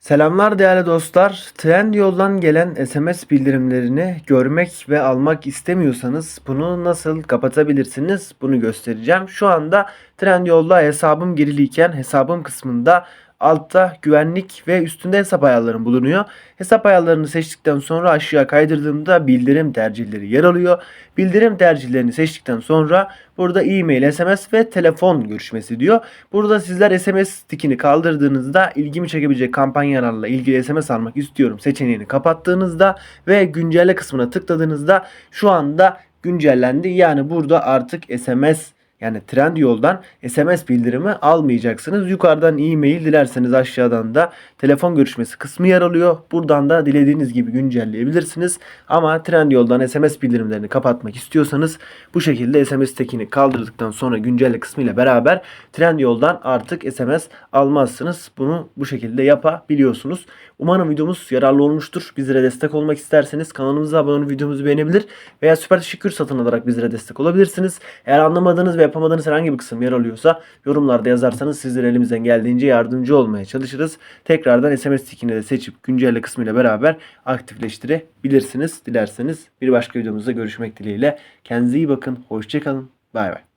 Selamlar değerli dostlar. Trendyol'dan gelen SMS bildirimlerini görmek ve almak istemiyorsanız bunu nasıl kapatabilirsiniz? Bunu göstereceğim. Şu anda Trendyol'da hesabım giriliyken hesabım kısmında altta güvenlik ve üstünde hesap ayarlarım bulunuyor. Hesap ayarlarını seçtikten sonra aşağı kaydırdığımda bildirim tercihleri yer alıyor. Bildirim tercihlerini seçtikten sonra burada e-mail, SMS ve telefon görüşmesi diyor. Burada sizler SMS tikini kaldırdığınızda ilgimi çekebilecek kampanyalarla ilgili SMS almak istiyorum seçeneğini kapattığınızda ve güncelle kısmına tıkladığınızda şu anda güncellendi. Yani burada artık SMS yani Trendyol'dan SMS bildirimi almayacaksınız. Yukarıdan e-mail dilerseniz aşağıdan da telefon görüşmesi kısmı yer alıyor. Buradan da dilediğiniz gibi güncelleyebilirsiniz. Ama Trendyol'dan SMS bildirimlerini kapatmak istiyorsanız bu şekilde SMS tekini kaldırdıktan sonra güncelle kısmıyla beraber Trendyol'dan artık SMS almazsınız. Bunu bu şekilde yapabiliyorsunuz. Umarım videomuz yararlı olmuştur. Bizlere destek olmak isterseniz kanalımıza abone olup videomuzu beğenebilir veya süper teşekkür satın alarak bizlere destek olabilirsiniz. Eğer anlamadığınız ve yapamadığınız herhangi bir kısım yer alıyorsa yorumlarda yazarsanız sizlere elimizden geldiğince yardımcı olmaya çalışırız. Tekrardan SMS tikini de seçip güncelle kısmıyla beraber aktifleştirebilirsiniz. Dilerseniz bir başka videomuzda görüşmek dileğiyle. Kendinize iyi bakın. Hoşçakalın. Bay bay.